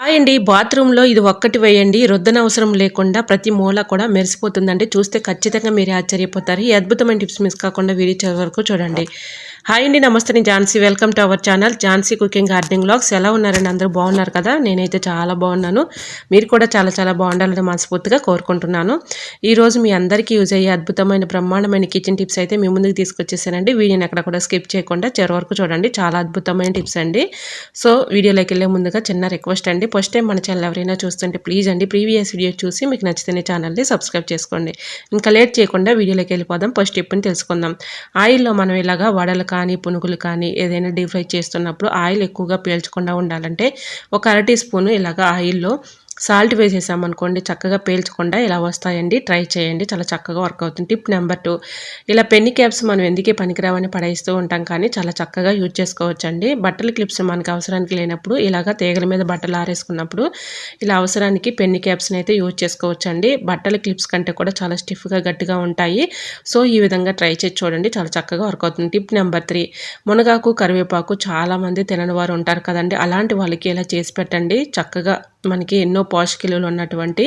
Hi అండి బాత్రూంలో ఇది ఒక్కటి వేయండి రుద్దన అవసరం లేకుండా ప్రతి మూల కూడా మెరిసిపోతుందండి. చూస్తే ఖచ్చితంగా మీరు ఆశ్చర్యపోతారు. ఈ అద్భుతమైన టిప్స్ మిస్ కాకుండా వీడియో చివరి వరకు చూడండి. హాయ్ అండి నమస్తే. నేను Jhansi. Welcome to our channel Jhansi cooking gardening blogs ఎలా ఉన్నారండి? అందరూ బాగున్నారు కదా? నేనైతే చాలా బాగున్నాను. మీరు కూడా చాలా చాలా బాగుండాలని మనస్ఫూర్తిగా కోరుకుంటున్నాను. ఈరోజు మీ అందరికీ యూజ్ అయ్యే అద్భుతమైన బ్రహ్మాండమైన కిచెన్ టిప్స్ అయితే మీ ముందుకు తీసుకొచ్చేసానండి. వీడియోని ఎక్కడ కూడా స్కిప్ చేయకుండా చివరి వరకు చూడండి. చాలా అద్భుతమైన టిప్స్ అండి. సో వీడియోలోకి వెళ్ళే ముందుగా చిన్న రిక్వెస్ట్ అండి. ఫస్ట్ టైం మన ఛానల్ ఎవరైనా చూస్తుంటే ప్లీజ్ అండి ప్రీవియస్ వీడియో చూసి మీకు నచ్చితే ఛానల్ని సబ్స్క్రైబ్ చేసుకోండి. ఇంకా లేట్ చేయకుండా వీడియోలోకి వెళ్ళిపోదాం. ఫస్ట్ టిప్ని తెలుసుకుందాం. ఆయిల్లో మనం ఇలాగా వడలు కానీ పునుగులు కానీ ఏదైనా డీప్ ఫ్రై చేస్తున్నప్పుడు ఆయిల్ ఎక్కువగా పీల్చకుండా ఉండాలంటే ఒక అర టీ స్పూన్ ఇలాగ ఆయిల్లో సాల్ట్ వేసేసామనుకోండి చక్కగా పేల్చకుండా ఇలా వస్తాయండి. ట్రై చేయండి. చాలా చక్కగా వర్క్ అవుతుంది. Tip number two. ఇలా పెన్ని క్యాప్స్ మనం ఎందుకే పనికిరావని పడేస్తూ ఉంటాం కానీ చాలా చక్కగా యూజ్ చేసుకోవచ్చండి. బట్టల క్లిప్స్ మనకి అవసరానికి లేనప్పుడు ఇలాగా తీగల మీద బట్టలు ఆరేసుకున్నప్పుడు ఇలా అవసరానికి పెన్ని క్యాప్స్ని అయితే యూజ్ చేసుకోవచ్చండి. బట్టల క్లిప్స్ కంటే కూడా చాలా స్టిఫ్గా గట్టిగా ఉంటాయి. సో ఈ విధంగా ట్రై చేసి చూడండి. చాలా చక్కగా వర్క్ అవుతుంది. Tip number three. మునగాకు కరివేపాకు చాలామంది తినని వారు ఉంటారు కదండి. అలాంటి వాళ్ళకి ఇలా చేసి పెట్టండి. చక్కగా మనకి ఎన్నో పోషకిలులు ఉన్నటువంటి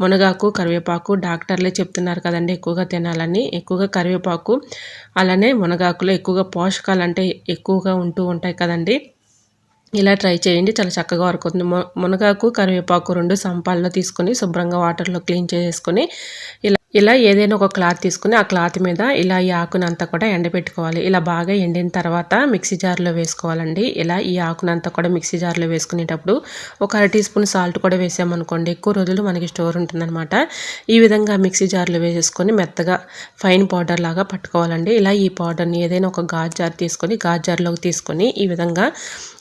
మునగాకు కరివేపాకు డాక్టర్లే చెప్తున్నారు కదండి. ఎక్కువగా తినాలని. ఎక్కువగా కరివేపాకు అలానే మునగాకులో ఎక్కువగా పోషకాలు అంటే ఎక్కువగా ఉంటూ ఉంటాయి కదండి. ఇలా ట్రై చేయండి. చాలా చక్కగా వర్క్ అవుతుంది. మునగాకు కరివేపాకు రెండు సంపాల్లో తీసుకొని శుభ్రంగా వాటర్లో క్లీన్ చేసుకొని ఇలా ఇలా ఏదైనా ఒక క్లాత్ తీసుకుని ఆ క్లాత్ మీద ఇలా ఈ ఆకునంతా కూడా ఎండబెట్టుకోవాలి. ఇలా బాగా ఎండిన తర్వాత మిక్సీ జార్లో వేసుకోవాలండి. ఇలా ఈ ఆకునంతా కూడా మిక్సీ జార్లో వేసుకునేటప్పుడు ఒక అర టీ స్పూన్ సాల్ట్ కూడా వేసామనుకోండి ఎక్కువ రోజులు మనకి స్టోర్ ఉంటుందన్నమాట. ఈ విధంగా మిక్సీ జార్లో వేసేసుకొని మెత్తగా ఫైన్ పౌడర్ లాగా పట్టుకోవాలండి. ఇలా ఈ పౌడర్ని ఏదైనా ఒక గాజు జార్ తీసుకొని గాజు జార్లోకి తీసుకొని ఈ విధంగా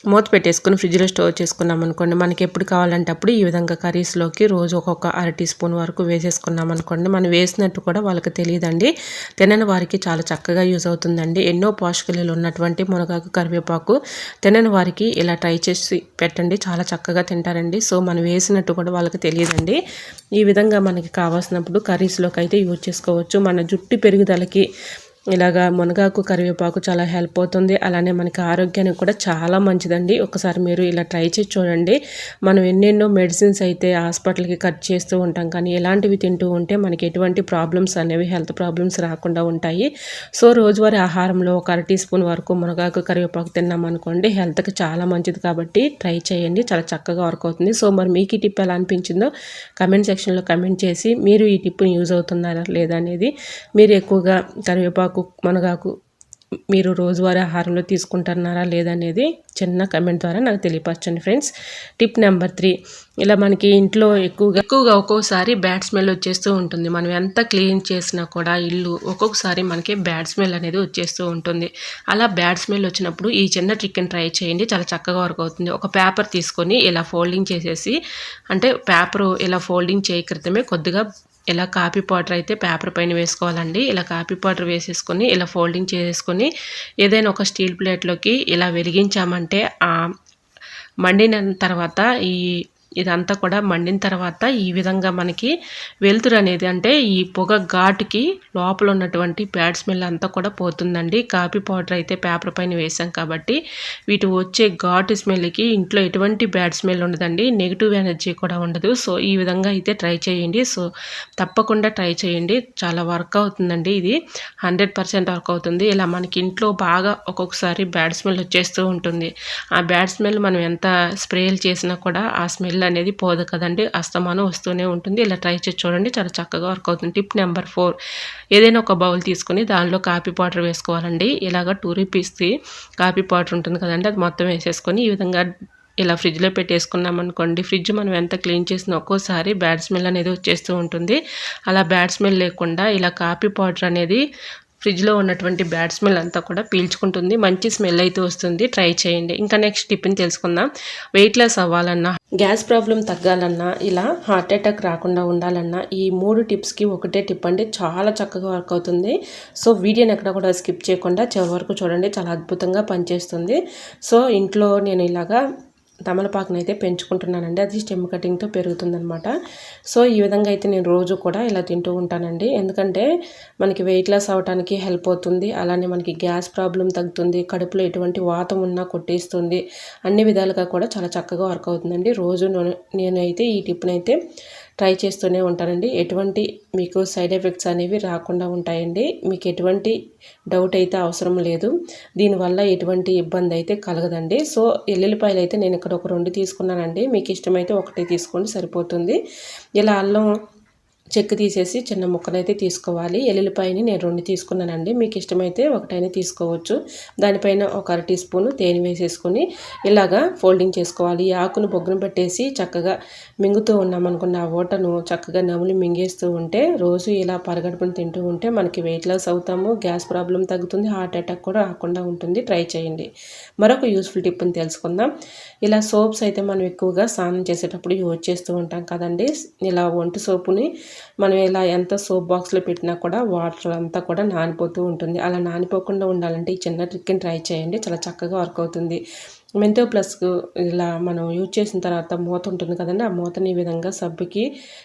మూత పెట్టేసుకుని ఫ్రిడ్జ్లో స్టోర్ చేసుకున్నాం అనుకోండి మనకి ఎప్పుడు కావాలంటే అప్పుడు ఈ విధంగా కర్రీస్లోకి రోజు ఒక్కొక్క అర టీ స్పూన్ వరకు వేసేసుకున్నాం అనుకోండి మనం వేసినట్టు కూడా వాళ్ళకి తెలియదండి. తినని వారికి చాలా చక్కగా యూజ్ అవుతుందండి. ఎన్నో పోషకాలు ఉన్నటువంటి మునగాకు కరివేపాకు తినని వారికి ఇలా ట్రై చేసి పెట్టండి. చాలా చక్కగా తింటారండి. సో మనం వేసినట్టు కూడా వాళ్ళకి తెలియదండి. ఈ విధంగా మనకి కావాల్సినప్పుడు కర్రీస్లోకి అయితే యూజ్ చేసుకోవచ్చు. మన జుట్టు పెరుగుదలకి ఇలాగా మునగాకు కరివేపాకు చాలా హెల్ప్ అవుతుంది. అలానే మనకి ఆరోగ్యానికి కూడా చాలా మంచిదండి. ఒకసారి మీరు ఇలా ట్రై చేసి చూడండి. మనం ఎన్నెన్నో మెడిసిన్స్ అయితే హాస్పిటల్కి కట్ చేస్తూ ఉంటాం. కానీ ఇలాంటివి తింటూ ఉంటే మనకి ఎటువంటి ప్రాబ్లమ్స్ అనేవి హెల్త్ ప్రాబ్లమ్స్ రాకుండా ఉంటాయి. సో రోజువారీ ఆహారంలో ఒక అర టీ స్పూన్ వరకు మునగాకు కరివేపాకు తిన్నాం అనుకోండి హెల్త్కి చాలా మంచిది కాబట్టి ట్రై చేయండి. చాలా చక్కగా వర్క్ అవుతుంది. సో మరి మీకు ఈ టిప్ ఎలా అనిపించిందో కమెంట్ సెక్షన్లో కమెంట్ చేసి మీరు ఈ టిప్ని యూజ్ అవుతున్నారా లేదా అనేది మీరు ఎక్కువగా కరివేపాకు మునగాకు మునగాకు మీరు రోజువారీ ఆహారంలో తీసుకుంటున్నారా లేదనేది చిన్న కమెంట్ ద్వారా నాకు తెలియపరచండి ఫ్రెండ్స్ టిప్ నెంబర్ త్రీ ఇలా మనకి ఇంట్లో ఎక్కువగా ఎక్కువగా ఒక్కొక్కసారి బ్యాడ్ స్మెల్ వచ్చేస్తూ ఉంటుంది. మనం ఎంత క్లీన్ చేసినా కూడా ఇల్లు ఒక్కొక్కసారి మనకి బ్యాడ్ స్మెల్ అనేది వచ్చేస్తూ ఉంటుంది. అలా బ్యాడ్ స్మెల్ వచ్చినప్పుడు ఈ చిన్న ట్రిక్ని ట్రై చేయండి. చాలా చక్కగా వర్క్ అవుతుంది. ఒక పేపర్ తీసుకొని ఇలా ఫోల్డింగ్ చేసేసి అంటే పేపర్ ఇలా ఫోల్డింగ్ చేయకృతమే కొద్దిగా ఇలా కాపీ పౌడర్ అయితే పేపర్ పైన వేసుకోవాలండి. ఇలా కాపీ పౌడర్ వేసేసుకొని ఇలా ఫోల్డింగ్ చేసేసుకొని ఏదైనా ఒక స్టీల్ ప్లేట్లోకి ఇలా వెలిగించామంటే మండిన తర్వాత ఈ ఇదంతా కూడా మండిన తర్వాత ఈ విధంగా మనకి వెలుతురు అనేది అంటే ఈ పొగ ఘాటుకి లోపల ఉన్నటువంటి బ్యాడ్ స్మెల్ అంతా కూడా పోతుందండి. కాఫీ పౌడర్ అయితే పేపర్ పైన వేసాం కాబట్టి వీటి వచ్చే ఘాటు స్మెల్కి ఇంట్లో ఎటువంటి బ్యాడ్ స్మెల్ ఉండదండి. నెగిటివ్ ఎనర్జీ కూడా ఉండదు. సో ఈ విధంగా అయితే ట్రై చేయండి. సో తప్పకుండా ట్రై చేయండి. చాలా వర్క్ అవుతుందండి ఇది. హండ్రెడ్ పర్సెంట్ వర్క్ అవుతుంది. ఇలా మనకి ఇంట్లో బాగా ఒక్కొక్కసారి బ్యాడ్ స్మెల్ వచ్చేస్తూ ఉంటుంది. ఆ బ్యాడ్ స్మెల్ మనం ఎంత స్ప్రేలు చేసినా కూడా ఆ స్మెల్ స్మెల్ అనేది పోదు కదండి. అస్తమానం వస్తూనే ఉంటుంది. ఇలా ట్రై చేసి చూడండి. చాలా చక్కగా వర్క్ అవుతుంది. Tip number four. ఏదైనా ఒక బౌల్ తీసుకుని దానిలో కాఫీ పౌడర్ వేసుకోవాలండి. ఇలాగ టూ రూపీస్ది కాఫీ పౌడర్ ఉంటుంది కదండి. అది మొత్తం వేసేసుకొని ఈ విధంగా ఇలా ఫ్రిడ్జ్లో పెట్టేసుకున్నాం అనుకోండి. ఫ్రిడ్జ్ మనం ఎంత క్లీన్ చేసినా ఒక్కోసారి బ్యాడ్ స్మెల్ అనేది వచ్చేస్తూ ఉంటుంది. అలా బ్యాడ్ స్మెల్ లేకుండా ఇలా కాఫీ పౌడర్ అనేది ఫ్రిడ్జ్లో ఉన్నటువంటి బ్యాడ్ స్మెల్ అంతా కూడా పీల్చుకుంటుంది. మంచి స్మెల్ అయితే వస్తుంది. ట్రై చేయండి. ఇంకా నెక్స్ట్ టిప్ని తెలుసుకుందాం. వెయిట్ లాస్ అవ్వాలన్నా గ్యాస్ ప్రాబ్లం తగ్గాలన్నా ఇలా హార్ట్ అటాక్ రాకుండా ఉండాలన్నా ఈ మూడు టిప్స్కి ఒకటే టిప్ అండి. చాలా చక్కగా వర్క్ అవుతుంది. సో వీడియోని ఎక్కడ కూడా స్కిప్ చేయకుండా చివరి వరకు చూడండి. చాలా అద్భుతంగా పనిచేస్తుంది. సో ఇంట్లో నేను ఇలాగా తమలపాకుని అయితే పెంచుకుంటున్నానండి. అది స్టెమ్ కటింగ్తో పెరుగుతుందనమాట సో ఈ విధంగా అయితే నేను రోజు కూడా ఇలా తింటూ ఉంటానండి. ఎందుకంటే మనకి వెయిట్ లాస్ అవడానికి హెల్ప్ అవుతుంది. అలానే మనకి గ్యాస్ ప్రాబ్లం తగ్గుతుంది. కడుపులో ఎటువంటి వాతం ఉన్నా కొట్టేస్తుంది. అన్ని విధాలుగా కూడా చాలా చక్కగా వర్క్ అవుతుందండి. రోజు నేనైతే ఈ టిప్ని అయితే ట్రై చేస్తూనే ఉంటానండి. ఎటువంటి మీకు సైడ్ ఎఫెక్ట్స్ అనేవి రాకుండా ఉంటాయండి. మీకు ఎటువంటి డౌట్ అయితే అవసరం లేదు. దీనివల్ల ఎటువంటి ఇబ్బంది అయితే కలగదండి. సో ఎల్లుల్లిపాయలు అయితే నేను ఇక్కడ ఒక రెండు తీసుకున్నానండి. మీకు ఇష్టమైతే ఒకటి తీసుకోండి సరిపోతుంది. ఇలా అల్లం చెక్కు తీసేసి చిన్న ముక్కనైతే తీసుకోవాలి. ఎల్లుల్లిపాయని నేను రెండు తీసుకున్నానండి. మీకు ఇష్టమైతే ఒకటైనా తీసుకోవచ్చు. దానిపైన ఒక అర టీ స్పూను తేనె వేసేసుకొని ఇలాగా ఫోల్డింగ్ చేసుకోవాలి. ఈ ఆకును బొగ్గును పెట్టేసి చక్కగా మింగుతూ ఉన్నామనుకున్న ఆ ఓటను చక్కగా నములు మింగేస్తూ ఉంటే రోజు ఇలా పరగడుపుని తింటూ ఉంటే మనకి వెయిట్ లాస్ అవుతాము గ్యాస్ ప్రాబ్లం తగ్గుతుంది హార్ట్ అటాక్ కూడా రాకుండా ఉంటుంది. ట్రై చేయండి. మరొక యూస్ఫుల్ టిప్ని తెలుసుకుందాం. ఇలా సోప్స్ అయితే మనం ఎక్కువగా స్నానం చేసేటప్పుడు యూజ్ చేస్తూ ఉంటాం కదండి. ఇలా ఒంటి సోపుని మనం ఇలా ఎంత సోప్ బాక్స్లో పెట్టినా కూడా వాటర్ అంతా కూడా నానిపోతూ ఉంటుంది. అలా నానిపోకుండా ఉండాలంటే ఈ చిన్న ట్రిక్ని ట్రై చేయండి. చాలా చక్కగా వర్క్ అవుతుంది. మెంతో ప్లస్ ఇలా మనం యూజ్ చేసిన తర్వాత మూత ఉంటుంది కదండి ఆ మూతని ఈ విధంగా సబ్బుకి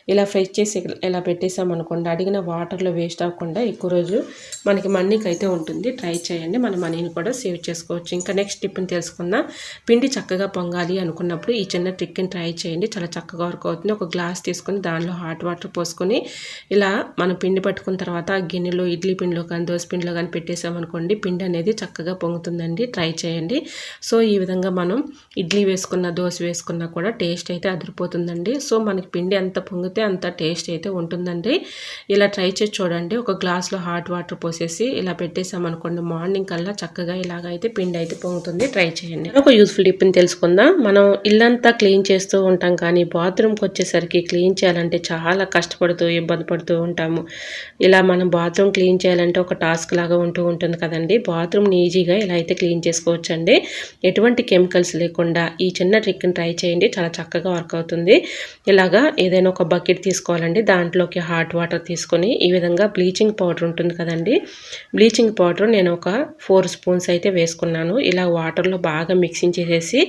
ఇలా ఫ్రెష్ చేసి ఇలా పెట్టేసామనుకోండి అడిగిన వాటర్లో వేస్ట్ అవ్వకుండా ఎక్కువ రోజు మనకి మనీకి అయితే ఉంటుంది. ట్రై చేయండి. మన మనీని కూడా సేవ్ చేసుకోవచ్చు. ఇంకా నెక్స్ట్ టిప్ని తెలుసుకుందాం. పిండి చక్కగా పొంగాలి అనుకున్నప్పుడు ఈ చిన్న ట్రిక్ని ట్రై చేయండి. చాలా చక్కగా వర్క్ అవుతుంది. ఒక గ్లాస్ తీసుకొని దానిలో హాట్ వాటర్ పోసుకొని ఇలా మనం పిండి పట్టుకున్న తర్వాత గిన్నెలో ఇడ్లీ పిండిలో కానీ దోశ పిండిలో కానీ పెట్టేసామనుకోండి పిండి అనేది చక్కగా పొంగుతుందండి. ట్రై చేయండి. సో ఈ విధంగా విధంగా మనం ఇడ్లీ వేసుకున్న దోశ వేసుకున్నా కూడా టేస్ట్ అయితే అదిరిపోతుందండి. సో మనకి పిండి ఎంత పొంగితే అంత టేస్ట్ అయితే ఉంటుందండి. ఇలా ట్రై చేసి చూడండి. ఒక గ్లాస్లో హాట్ వాటర్ పోసేసి ఇలా పెట్టేసామనుకోండి మార్నింగ్ కల్లా చక్కగా ఇలాగైతే పిండి అయితే పొంగుతుంది. ట్రై చేయండి. ఒక యూస్ఫుల్ టిప్ని తెలుసుకుందాం. మనం ఇల్లంతా క్లీన్ చేస్తూ ఉంటాం కానీ బాత్రూమ్కి వచ్చేసరికి క్లీన్ చేయాలంటే చాలా కష్టపడుతూ ఇబ్బంది పడుతూ ఉంటాము. ఇలా మనం బాత్రూమ్ క్లీన్ చేయాలంటే ఒక టాస్క్ లాగా ఉంటూ ఉంటుంది కదండి. బాత్రూమ్ని ఈజీగా ఇలా అయితే క్లీన్ చేసుకోవచ్చండి. ఎటువంటి కెమికల్స్ లేకుండా ఈ చిన్న ట్రిక్ని ట్రై చేయండి. చాలా చక్కగా వర్క్ అవుతుంది. ఇలాగా ఏదైనా ఒక బకెట్ తీసుకోవాలండి. దాంట్లోకి హాట్ వాటర్ తీసుకొని ఈ విధంగా బ్లీచింగ్ పౌడర్ ఉంటుంది కదండి. బ్లీచింగ్ పౌడర్ నేను ఒక ఫోర్ స్పూన్స్ అయితే వేసుకున్నాను. ఇలా వాటర్లో బాగా మిక్సింగ్ చేసేసి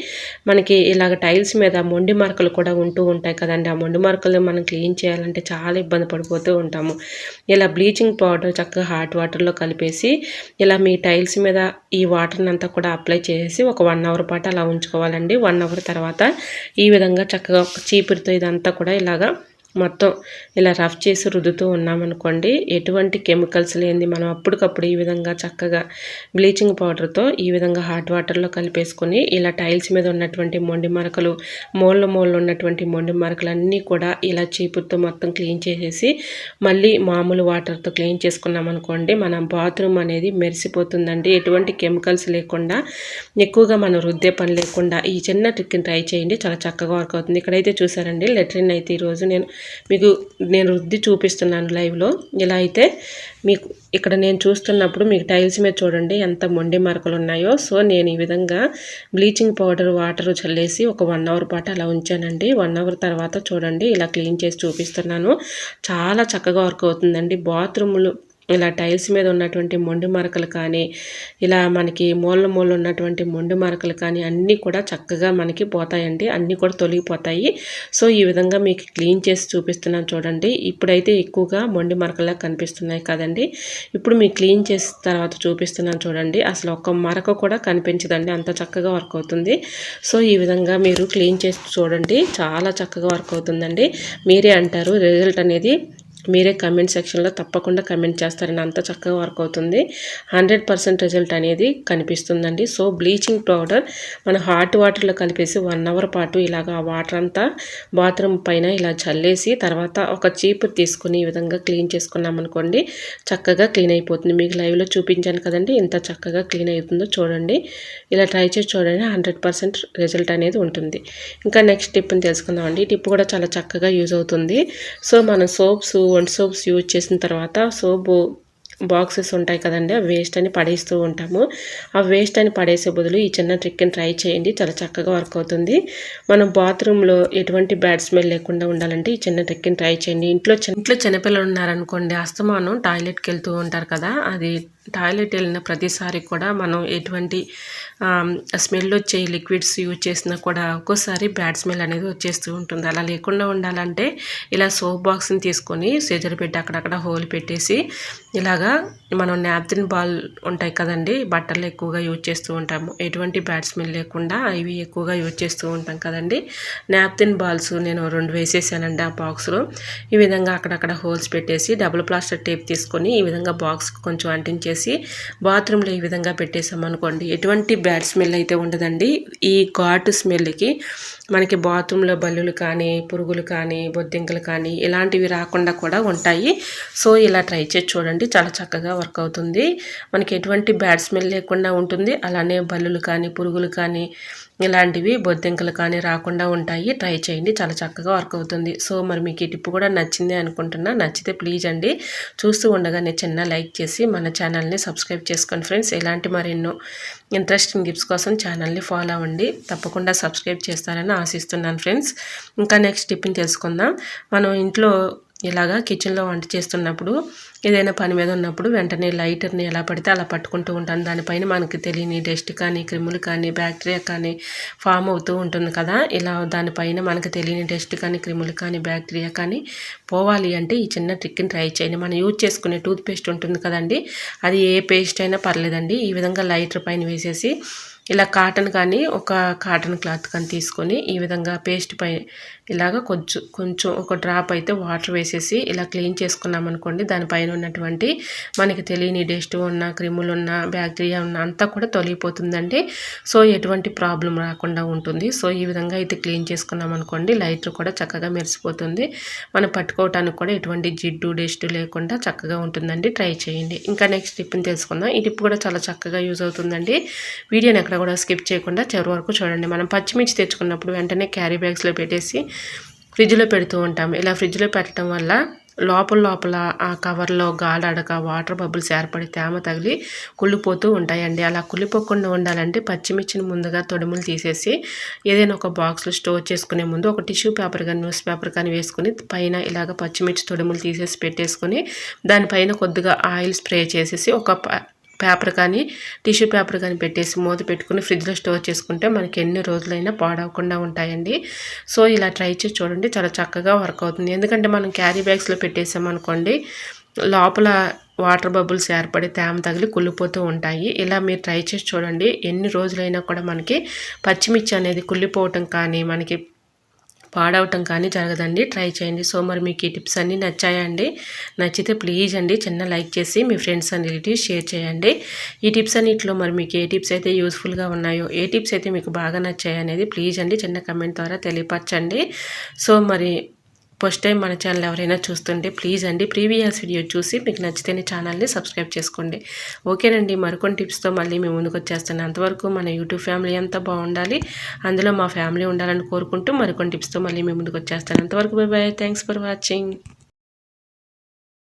మనకి ఇలాగ టైల్స్ మీద మొండి మరకలు కూడా ఉంటూ ఉంటాయి కదండి. ఆ మొండి మరకలు మనం క్లీన్ చేయాలంటే చాలా ఇబ్బంది పడిపోతూ ఉంటాము. ఇలా బ్లీచింగ్ పౌడర్ చక్కగా హాట్ వాటర్లో కలిపేసి ఇలా మీ టైల్స్ మీద ఈ వాటర్ని అంతా కూడా అప్లై చేసి ఒక వన్ అవర్ పాటు అలా ఉంచుకోవాలండి. వన్ అవర్ తర్వాత ఈ విధంగా చక్కగా చీపురితో ఇదంతా కూడా ఇలాగా మొత్తం ఇలా రఫ్ చేసి రుద్దుతూ ఉన్నామనుకోండి ఎటువంటి కెమికల్స్ లేనిది మనం అప్పటికప్పుడు ఈ విధంగా చక్కగా బ్లీచింగ్ పౌడర్తో ఈ విధంగా హాట్ వాటర్లో కలిపేసుకొని ఇలా టైల్స్ మీద ఉన్నటువంటి మొండి మరకలు మూల మూల ఉన్నటువంటి మొండి మరకలు అన్నీ కూడా ఇలా చీపుతో మొత్తం క్లీన్ చేసేసి మళ్ళీ మామూలు వాటర్తో క్లీన్ చేసుకున్నాం అనుకోండి మన బాత్రూమ్ అనేది మెరిసిపోతుందండి. ఎటువంటి కెమికల్స్ లేకుండా ఎక్కువగా మనం రుద్దే పని లేకుండా ఈ చిన్న ట్రిక్ని ట్రై చేయండి. చాలా చక్కగా వర్క్ అవుతుంది. ఇక్కడైతే చూసారండి లెట్రిన్ అయితే ఈరోజు నేను మీకు నేను రుద్ది చూపిస్తున్నాను లైవ్లో. ఇలా అయితే మీకు ఇక్కడ నేను చూస్తున్నప్పుడు మీకు టైల్స్ మీద చూడండి ఎంత మొండి మరకలు ఉన్నాయో. సో నేను ఈ విధంగా బ్లీచింగ్ పౌడర్ వాటర్ చల్లేసి ఒక వన్ అవర్ పాటు అలా ఉంచానండి. వన్ అవర్ తర్వాత చూడండి ఇలా క్లీన్ చేసి చూపిస్తున్నాను. చాలా చక్కగా వర్క్ అవుతుందండి. బాత్రూములు ఇలా టైల్స్ మీద ఉన్నటువంటి మొండి మరకలు కానీ ఇలా మనకి మూల మూల ఉన్నటువంటి మొండి మరకలు కానీ అన్నీ కూడా చక్కగా మనకి పోతాయండి. అన్నీ కూడా తొలగిపోతాయి. సో ఈ విధంగా మీకు క్లీన్ చేసి చూపిస్తున్నాను చూడండి. ఇప్పుడైతే ఎక్కువగా మొండి మరకలా కనిపిస్తున్నాయి కదండి. ఇప్పుడు మీకు క్లీన్ చేసిన తర్వాత చూపిస్తున్నాను చూడండి. అసలు ఒక్క మరక కూడా కనిపించదండి. అంత చక్కగా వర్క్ అవుతుంది. సో ఈ విధంగా మీరు క్లీన్ చేసి చూడండి. చాలా చక్కగా వర్క్ అవుతుందండి. మీరే అంటారు. రిజల్ట్ అనేది మీరే కమెంట్ సెక్షన్లో తప్పకుండా కమెంట్ చేస్తారని అంత చక్కగా వర్క్ అవుతుంది. హండ్రెడ్ పర్సెంట్ రిజల్ట్ అనేది కనిపిస్తుందండి. సో బ్లీచింగ్ పౌడర్ మన హాట్ వాటర్లో కలిపేసి వన్ అవర్ పాటు ఇలాగ ఆ వాటర్ అంతా బాత్రూమ్ పైన ఇలా చల్లేసి తర్వాత ఒక చీపు తీసుకుని ఈ విధంగా క్లీన్ చేసుకున్నామనుకోండి చక్కగా క్లీన్ అయిపోతుంది. మీకు లైవ్లో చూపించాను కదండి ఎంత చక్కగా క్లీన్ అవుతుందో చూడండి. ఇలా ట్రై చేసి చూడండి హండ్రెడ్ పర్సెంట్ రిజల్ట్ అనేది ఉంటుంది. ఇంకా నెక్స్ట్ టిప్ని తెలుసుకుందామండి. టిప్ కూడా చాలా చక్కగా యూజ్ అవుతుంది. సో మన సోప్స్ వంట సోప్స్ యూజ్ చేసిన తర్వాత సోపు బాక్సెస్ ఉంటాయి కదండి ఆ వేస్ట్ అని పడేస్తూ ఉంటాము. ఆ వేస్ట్ అని పడేసే బదులు ఈ చిన్న ట్రిక్ని ట్రై చేయండి చాలా చక్కగా వర్క్ అవుతుంది. మనం బాత్రూంలో ఎటువంటి బ్యాడ్ స్మెల్ లేకుండా ఉండాలంటే ఈ చిన్న ట్రిక్ని ట్రై చేయండి. ఇంట్లో ఇంట్లో చిన్నపిల్లలు ఉన్నారనుకోండి అస్తమానం టాయిలెట్కి వెళ్తూ ఉంటారు కదా అది టాయిలెట్ వెళ్ళిన ప్రతిసారి కూడా మనం ఎటువంటి స్మెల్ వచ్చే లిక్విడ్స్ యూజ్ చేసినా కూడా ఒక్కోసారి బ్యాడ్ స్మెల్ అనేది వచ్చేస్తూ ఉంటుంది. అలా లేకుండా ఉండాలంటే ఇలా సోప్ బాక్స్ని తీసుకొని సీజర్ పెట్టి అక్కడక్కడ హోల్ పెట్టేసి ఇలాగా మనం నాప్తిన్ బాల్ ఉంటాయి కదండి బట్టలు ఎక్కువగా యూజ్ చేస్తూ ఉంటాము. ఎటువంటి బ్యాడ్ స్మెల్ లేకుండా ఇవి ఎక్కువగా యూజ్ చేస్తూ ఉంటాం కదండి. నాప్తిన్ బాల్స్ నేను రెండు వేసేసానండి ఆ బాక్స్లో ఈ విధంగా అక్కడక్కడ హోల్స్ పెట్టేసి డబుల్ ప్లాస్టర్ టేప్ తీసుకొని ఈ విధంగా బాక్స్ కొంచెం అంటించేసి బాత్రూంలో ఈ విధంగా పెట్టేసామనుకోండి ఎటువంటి బ్యాడ్ స్మెల్ అయితే ఉండదండి. ఈ ఘాటు స్మెల్కి మనకి బాత్రూంలో బల్లులు కానీ పురుగులు కానీ బొద్దింకలు కానీ ఇలాంటివి రాకుండా కూడా ఉంటాయి. సో ఇలా ట్రై చేసి చూడండి చాలా చక్కగా వర్క్ అవుతుంది. మనకి ఎటువంటి బ్యాడ్ స్మెల్ లేకుండా ఉంటుంది. అలానే బల్లులు కానీ పురుగులు కానీ ఇలాంటివి బొద్దింకలు కానీ రాకుండా ఉంటాయి. ట్రై చేయండి. చాలా చక్కగా వర్క్ అవుతుంది. సో మరి మీకు ఈ టిప్ కూడా నచ్చింది అనుకుంటున్నా. నచ్చితే ప్లీజ్ అండి. చూస్తూ ఉండగానే చిన్న లైక్ చేసి మన ఛానల్ని సబ్స్క్రైబ్ చేసుకోండి ఫ్రెండ్స్. ఇలాంటి మరెన్నో ఇంట్రెస్టింగ్ టిప్స్ కోసం ఛానల్ని ఫాలో అవ్వండి. తప్పకుండా సబ్స్క్రైబ్ చేస్తారని ఆశిస్తున్నాను ఫ్రెండ్స్. ఇంకా నెక్స్ట్ టిప్ని తెలుసుకుందాం. మనం ఇంట్లో ఇలాగా కిచెన్లో వంట చేస్తున్నప్పుడు ఏదైనా పని మీద ఉన్నప్పుడు వెంటనే లైటర్ని ఎలా పడితే అలా పట్టుకుంటూ ఉంటాను. దానిపైన మనకి తెలియని డస్ట్ కానీ క్రిములు కానీ బ్యాక్టీరియా కానీ ఫామ్ అవుతూ ఉంటుంది కదా. ఇలా దానిపైన మనకు తెలియని డస్ట్ కానీ క్రిములు కానీ బ్యాక్టీరియా కానీ పోవాలి అంటే ఈ చిన్న ట్రిక్ని ట్రై చేయండి. మనం యూజ్ చేసుకునే టూత్ పేస్ట్ ఉంటుంది కదండి. అది ఏ పేస్ట్ అయినా పర్లేదండి. ఈ విధంగా లైటర్ పైన వేసేసి ఇలా కాటన్ కానీ ఒక కాటన్ క్లాత్ కానీ తీసుకొని ఈ విధంగా పేస్ట్ పై ఇలాగ కొంచెం కొంచెం ఒక డ్రాప్ అయితే వాటర్ వేసేసి ఇలా క్లీన్ చేసుకున్నాం అనుకోండి దానిపైన ఉన్నటువంటి మనకి తెలియని డస్ట్ ఉన్న క్రిములు ఉన్న బ్యాక్టీరియా ఉన్న అంతా కూడా తొలగిపోతుందండి. సో ఎటువంటి ప్రాబ్లం రాకుండా ఉంటుంది. సో ఈ విధంగా అయితే క్లీన్ చేసుకున్నాం అనుకోండి లైటర్ కూడా చక్కగా మెరిసిపోతుంది. మనం పట్టుకోవటానికి కూడా ఎటువంటి జిడ్డు డస్ట్ లేకుండా చక్కగా ఉంటుందండి. ట్రై చేయండి. ఇంకా నెక్స్ట్ టిప్ని తెలుసుకుందాం. ఈ టిప్ కూడా చాలా చక్కగా యూజ్ అవుతుందండి. వీడియోని ఎక్కడ కూడా స్కిప్ చేయకుండా చివరి వరకు చూడండి. మనం పచ్చిమిర్చి తెచ్చుకున్నప్పుడు వెంటనే క్యారీ బ్యాగ్స్లో పెట్టేసి ఫ్రిడ్జ్లో పెడుతూ ఉంటాం ఇలా ఫ్రిడ్జ్లో పెట్టడం వల్ల లోపల లోపల ఆ కవర్లో గాలడక వాటర్ బబుల్స్ ఏర్పడి తేమ తగిలి కుళ్ళిపోతూ ఉంటాయండి. అలా కుళ్ళిపోకుండా ఉండాలంటే పచ్చిమిర్చిని ముందుగా తొడుములు తీసేసి ఏదైనా ఒక బాక్స్లో స్టోర్ చేసుకునే ముందు ఒక టిష్యూ పేపర్ కానీ న్యూస్ పేపర్ కానీ వేసుకుని పైన ఇలాగ పచ్చిమిర్చి తొడుములు తీసేసి పెట్టేసుకుని దానిపైన కొద్దిగా ఆయిల్ స్ప్రే చేసేసి ఒక పేపర్ కానీ టిష్యూ పేపర్ కానీ పెట్టేసి మూత పెట్టుకుని ఫ్రిడ్జ్లో స్టోర్ చేసుకుంటే మనకి ఎన్ని రోజులైనా పాడవకుండా ఉంటాయండి. సో ఇలా ట్రై చేసి చూడండి. చాలా చక్కగా వర్క్ అవుతుంది. ఎందుకంటే మనం క్యారీ బ్యాగ్స్లో పెట్టేసామనుకోండి లోపల వాటర్ బబుల్స్ ఏర్పడి తేమ తగిలి కుళ్ళిపోతూ ఉంటాయి. ఇలా మీరు ట్రై చేసి చూడండి. ఎన్ని రోజులైనా కూడా మనకి పచ్చిమిర్చి అనేది కుళ్ళిపోవటం కానీ మనకి పాడవటం కానీ జరగదండి. ట్రై చేయండి. సో మరి మీకు ఈ టిప్స్ అన్నీ నచ్చాయండి. నచ్చితే ప్లీజ్ అండి చిన్న లైక్ చేసి మీ ఫ్రెండ్స్ అండ్ రిలేటివ్స్ షేర్ చేయండి. ఈ టిప్స్ అన్నింటిలో మరి మీకు ఏ టిప్స్ అయితే యూస్ఫుల్గా ఉన్నాయో ఏ టిప్స్ అయితే మీకు బాగా నచ్చాయి అనేది ప్లీజ్ అండి చిన్న కమెంట్ ద్వారా తెలియపరచండి. సో మరి ఫస్ట్ టైం మన ఛానల్ ఎవరైనా చూస్తుంటే ప్లీజ్ అండి ప్రీవియస్ వీడియో చూసి మీకు నచ్చితేనే ఛానల్ని సబ్స్క్రైబ్ చేసుకోండి. ఓకేనండి మరికొన్ని టిప్స్తో మళ్ళీ మేము ముందుకు వచ్చేస్తాను. అంతవరకు మన యూట్యూబ్ ఫ్యామిలీ అంతా బాగుండాలి. అందులో మా ఫ్యామిలీ ఉండాలని కోరుకుంటూ మరికొన్ని టిప్స్తో మళ్ళీ మేము ముందుకు వచ్చేస్తాను. అంతవరకు bye bye thanks for watching.